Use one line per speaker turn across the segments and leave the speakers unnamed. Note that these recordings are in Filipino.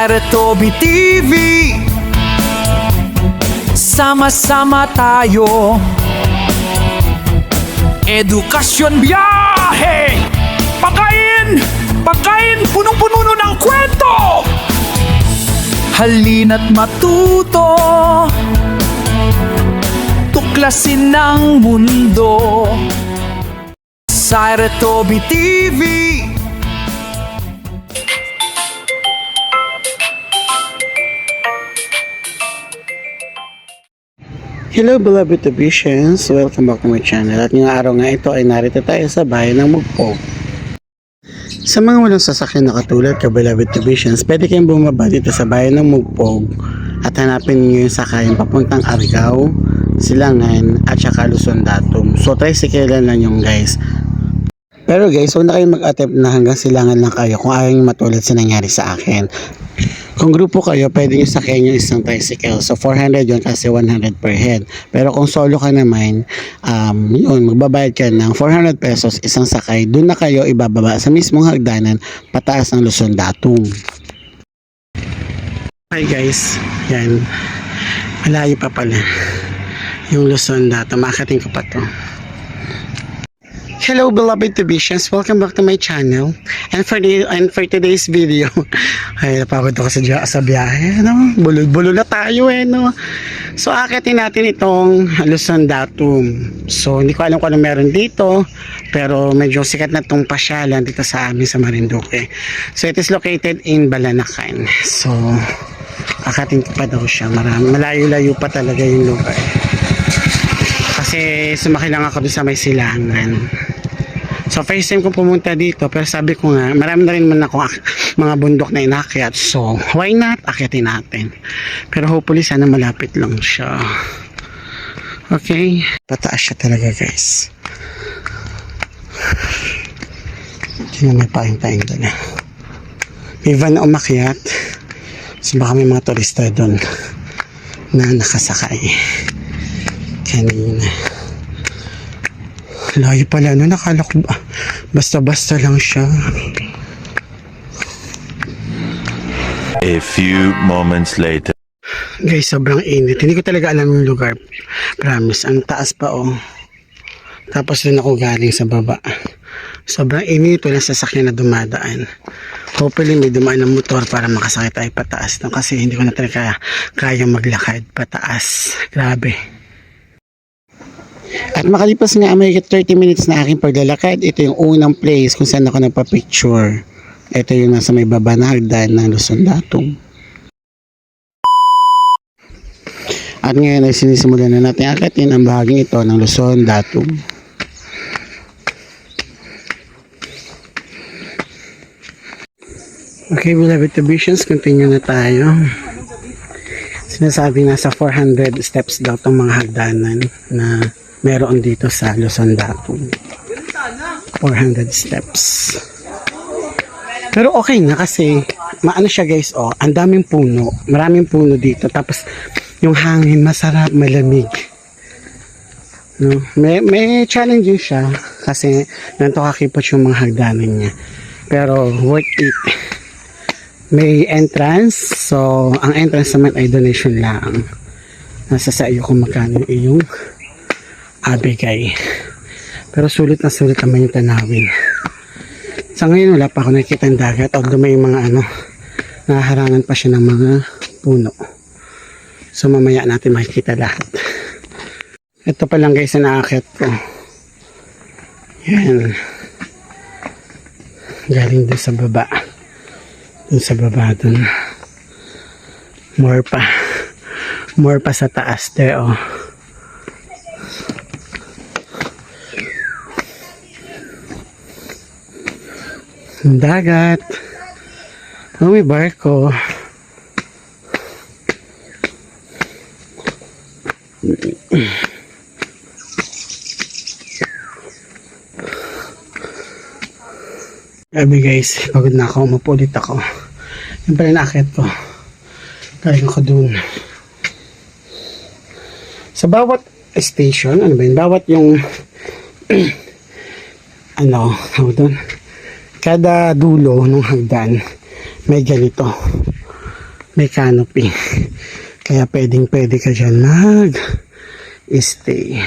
sa Retobi TV Sama-sama tayo Edukasyon biyahe Pagkain! Pagkain! Punong-puno ng kwento! Halina't matuto Tuklasin ng mundo Sa Retobi TV
Hello beloved Visions! Welcome back to my channel. At ngayong araw nga ito ay narito tayo sa bayan ng Mugpog. Sa mga walang sasakyan na katulad ka beloved Visions, pwede kayong bumaba dito sa bayan ng Mugpog at hanapin niyo yung sakayan papuntang Argao, Silangan at saka Luzon Datum. So tricycle lang yung guys. Pero guys, huwag na kayong mag-attempt na hanggang silangan lang kayo kung ayaw nyo matulad sa nangyari sa akin. Kung grupo kayo, pwede nyo sakyan yung isang tricycle. So, 400 yun kasi 100 per head. Pero kung solo ka naman, um, yun, magbabayad ka ng 400 pesos isang sakay. Doon na kayo ibababa sa mismong hagdanan pataas ng Luzon Datum. Hi guys, yan. Malayo pa pala. Yung Luzon Datum. Makating ko pa to. Hello beloved Visions, welcome back to my channel. And for the and for today's video, ay napagod ako sa, sa biyahe, no? Bulol-bulol na tayo eh, no? So akitin natin itong Luzon Datum. So hindi ko alam kung ano meron dito, pero medyo sikat na tong pasyalan dito sa amin sa Marinduque. So it is located in Balanacan. So akatin pa daw siya, malayo-layo pa talaga yung lugar. Kasi sumakay lang ako doon sa may silangan. So first time ko pumunta dito pero sabi ko nga marami na rin man ako ak- mga bundok na inakyat. So why not? Akyatin natin. Pero hopefully sana malapit lang siya. Okay? Pataas siya talaga guys. Tingnan may paing-paing doon may van na umakyat. So baka may mga turista doon na nakasakay kanina layo pala no nakala ko ba- basta-basta lang siya.
A few moments later.
guys sobrang init. Hindi ko talaga alam yung lugar. Promise. Ang taas pa oh. Tapos doon ako galing sa baba. Sobrang init. Walang sasakyan na dumadaan. Hopefully may dumaan ng motor para makasakit tayo pataas. No? kasi hindi ko na talaga kaya maglakad pataas. Grabe At makalipas nga may 30 minutes na aking paglalakad, ito yung unang place kung saan ako nagpa-picture. Ito yung nasa may baba na hagdan ng Luzon Datum. At ngayon ay sinisimulan na natin akatin ang bahaging ito ng Luzon Datum. Okay, beloved visions, continue na tayo. Sinasabi nasa 400 steps daw itong mga hagdanan na meron dito sa Luzon Datum. 400 steps. Pero okay na kasi maano siya guys oh, ang daming puno, maraming puno dito tapos yung hangin masarap, malamig. No, may may challenging siya kasi nanto kakipot yung mga hagdanan niya. Pero worth it. May entrance, so ang entrance naman ay donation lang. Nasa sa iyo kung magkano yung abigay. Pero sulit na sulit naman yung tanawin. Sa ngayon wala pa ako nakikita ng dagat although may mga ano naharangan pa siya ng mga puno. So mamaya natin makikita lahat. Ito pa lang guys na naakyat ko. Yan. Galing doon sa baba. Doon sa baba doon. More pa. More pa sa taas there oh. Dagat. Oh, may barko. Sabi guys, pagod na ako, mapulit ako. Yung pala nakakit ko. Galing ako dun. Sa bawat station, ano ba yun? Bawat yung ano, tawag doon? Kada dulo ng hagdan may ganito. may canopy. Kaya pwedeng pwede ka dyan mag stay.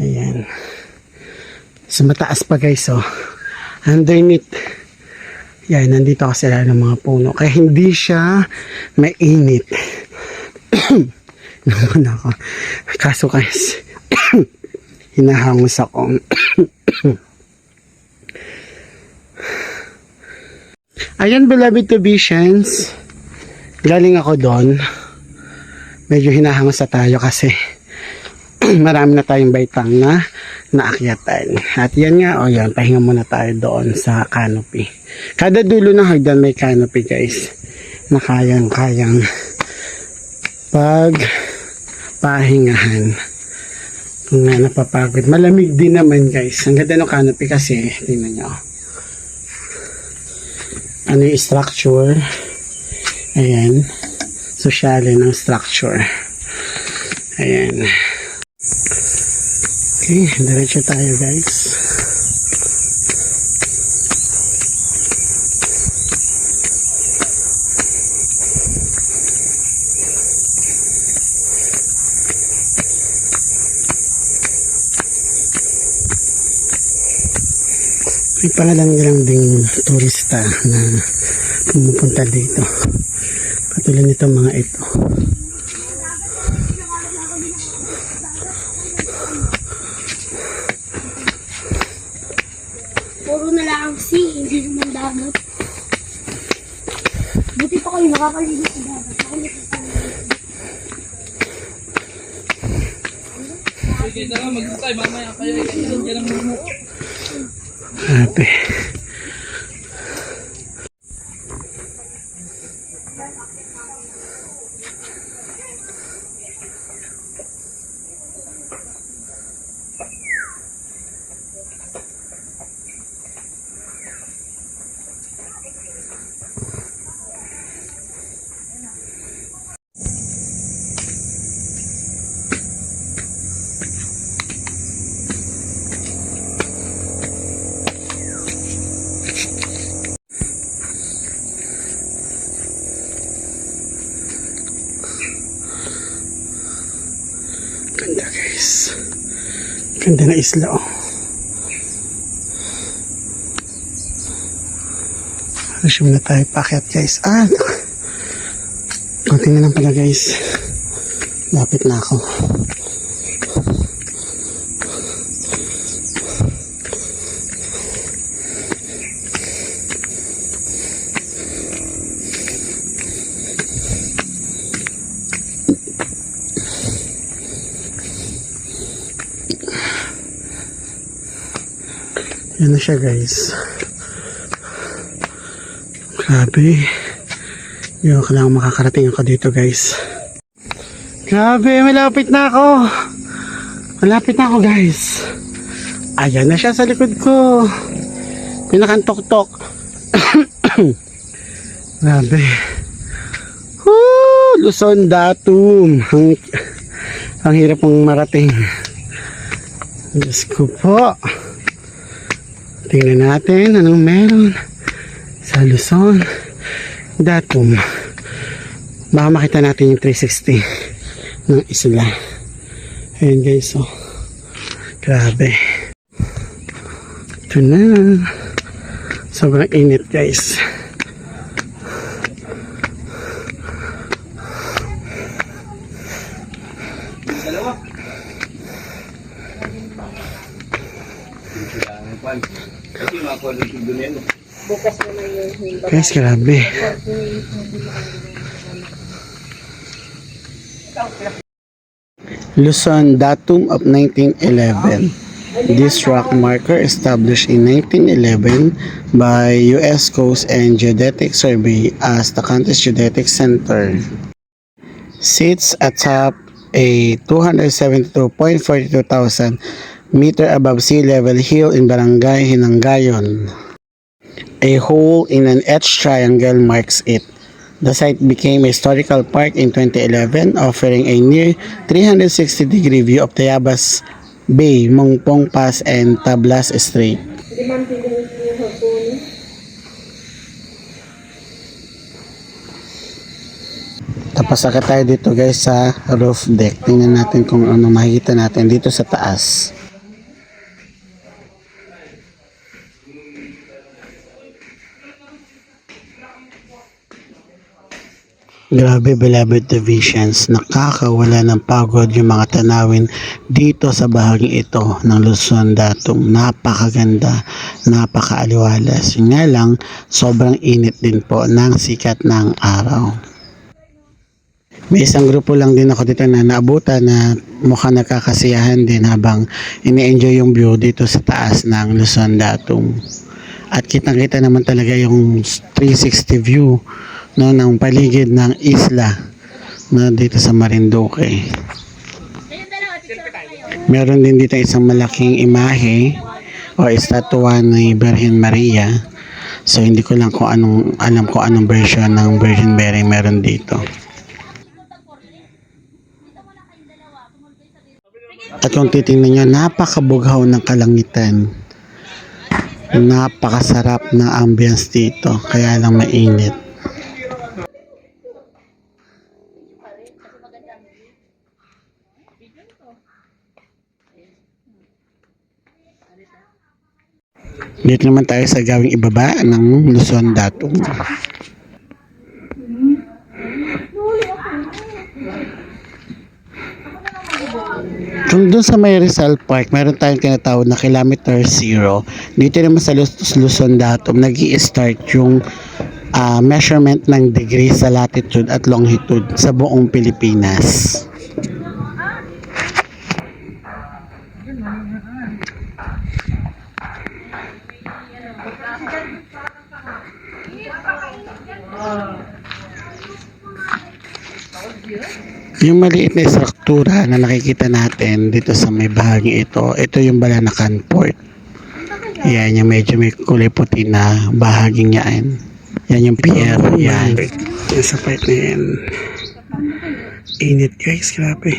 Ayan. Sa mataas pa guys, oh. Underneath. Yan, nandito kasi sila ng mga puno. Kaya hindi siya mainit. Naman ako. Kaso guys, hinahangos ako. Ayan, beloved Tobitians. Galing ako doon. Medyo hinahangos na tayo kasi marami na tayong baitang na naakyatan. At yan nga, o yan, pahinga muna tayo doon sa canopy. Kada dulo ng hagdan may canopy guys. Na kayang-kayang pag pahingahan. Kung nga napapagod. Malamig din naman guys. Ang ganda ng canopy kasi, tingnan nyo. Ano yung structure? Ayan. Sosyale ng structure. Ayan. Okay, diretso tayo guys. May pangalan lang ding turista na pumupunta dito. Patuloy nito mga ito.
Puro na lang ang sea, hindi naman dagat. Buti pa kayo nakakalinis sa dagat. Nakalinis sa dagat.
Ate. Ganda na isla oh. Resume na tayo packet guys. Ah! Konti na lang pala guys. Lapit na ako. Yan na siya guys. Grabe. Yo, kailangan makakarating ako dito guys. Grabe, malapit na ako. Malapit na ako guys. Ayan na siya sa likod ko. Pinakantok-tok. Grabe. Woo! Luzon Datum. Ang, ang hirap mong marating. Diyos ko po. Tingnan natin anong meron sa Luzon. Datum. Baka makita natin yung 360 ng isla. Ayan guys, oh. Grabe. Ito na. Sobrang init guys. Guys, grabe. Luzon, datum of 1911. This rock marker established in 1911 by U.S. Coast and Geodetic Survey as the country's geodetic center. Sits atop a 272.42 thousand meter above sea level hill in Barangay Hinangayon. A hole in an etched triangle marks it. The site became a historical park in 2011, offering a near 360 degree view of Tayabas Bay, Mongpong Pass, and Tablas Strait. Tapos sakit tayo dito guys sa roof deck. Tingnan natin kung ano makikita natin dito sa taas. Grabe beloved divisions, nakakawala ng pagod yung mga tanawin dito sa bahaging ito ng Luzon Datong. Napakaganda, napakaaliwalas. Yun nga lang, sobrang init din po ng sikat ng araw. May isang grupo lang din ako dito na naabutan na mukhang nagkakasiyahan din habang ini-enjoy yung view dito sa taas ng Luzon Datong. At kitang-kita naman talaga yung 360 view no, ng paligid ng isla na dito sa Marinduque. Meron din dito isang malaking imahe o estatwa ni Virgin Maria. So hindi ko lang kung anong alam ko anong version ng Virgin Mary meron dito. At kung titingnan nyo, napakabughaw ng kalangitan. Napakasarap ng ambience dito, kaya lang mainit. Dito naman tayo sa gawing ibaba ng Luzon Datong. Kung doon sa may Rizal Park, meron tayong tinatawag na kilometer zero. Dito naman sa Luz- Luzon Datum, nag start yung ah, measurement ng degree sa latitude at longitude sa buong Pilipinas. Yung maliit na struktura na nakikita natin dito sa may bahagi ito, ito yung Balanacan Port. Yan, yung medyo may kulay puti na bahaging yan. Yan yung pier. Yan. Yan sa part na yan. Init guys, grabe.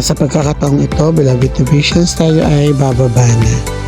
Sa pagkakataong ito, beloved divisions, tayo ay bababa na.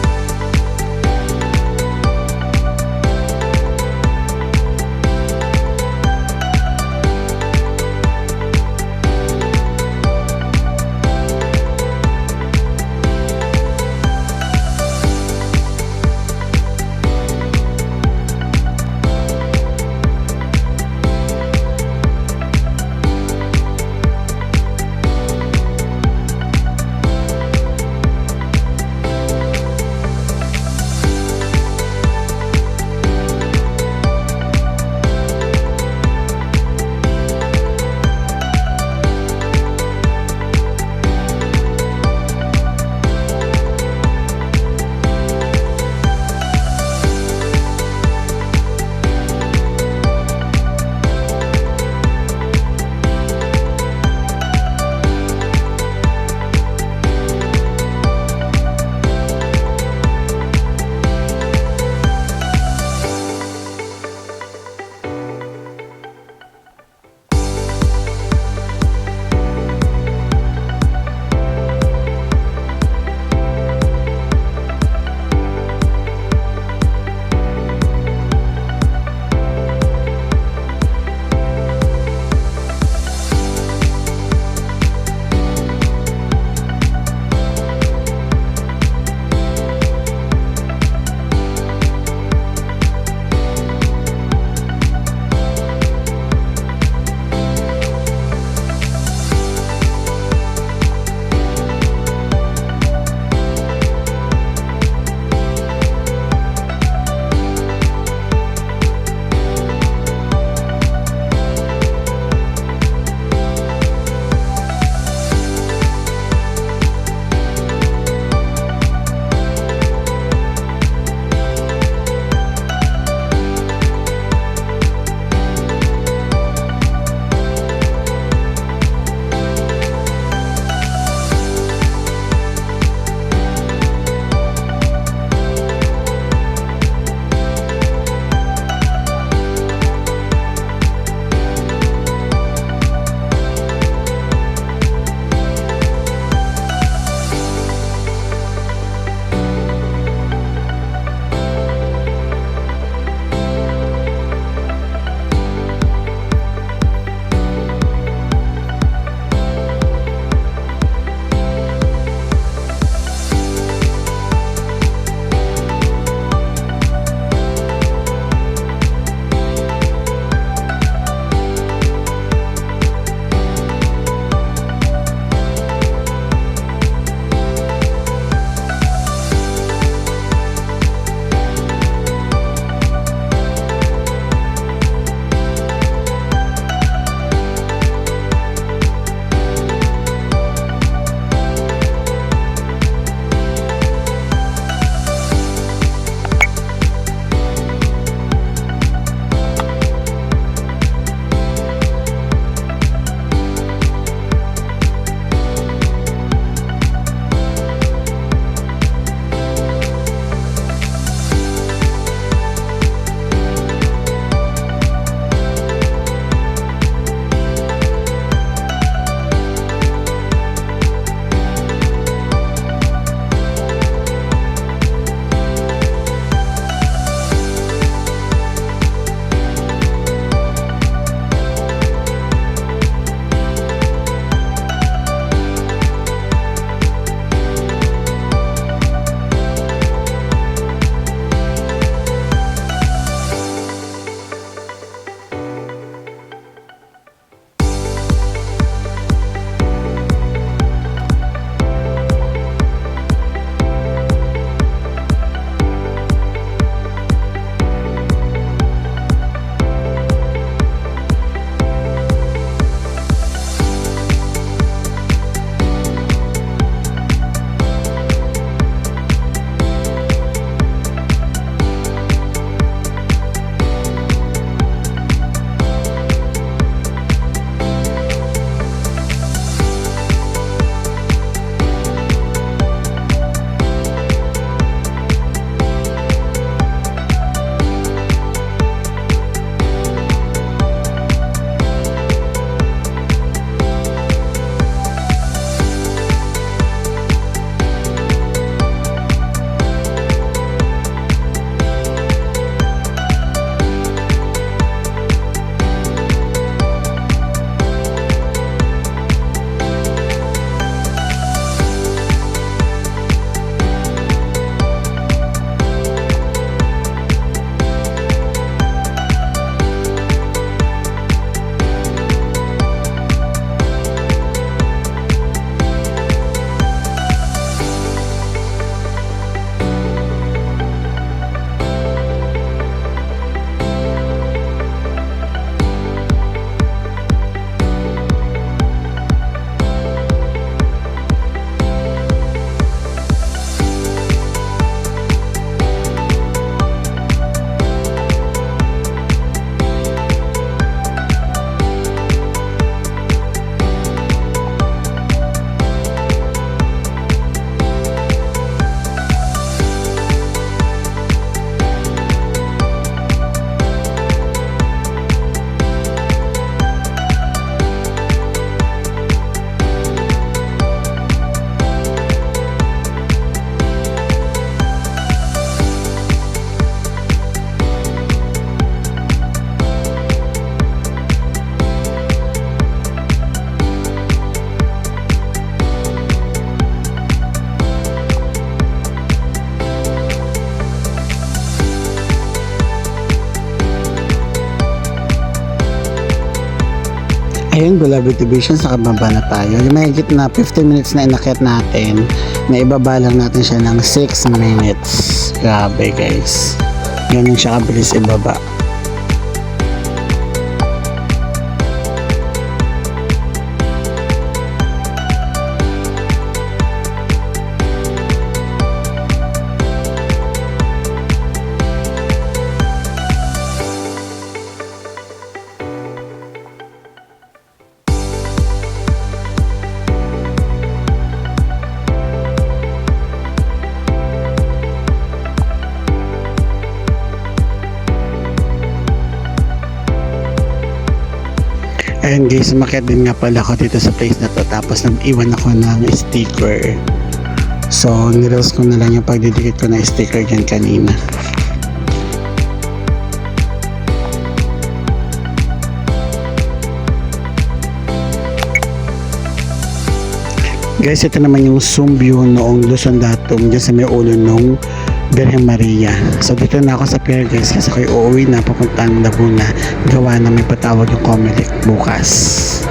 Ayun, beloved divisions, nakababa na tayo. Yung mahigit na 15 minutes na inakyat natin, na ibaba lang natin siya ng 6 minutes. Grabe guys. Ganun siya kabilis ibaba. Ayun guys, umakyat din nga pala ako dito sa place na to tapos nag-iwan ako ng sticker. So, nireels ko na lang yung pagdidikit ko na sticker dyan kanina. Guys, ito naman yung zoom view noong Luzon Datum dyan sa may ulo nung Birhen Maria. So dito na ako sa pier guys kasi ako'y uuwi na papuntang Laguna gawa na may patawag yung Comelec bukas.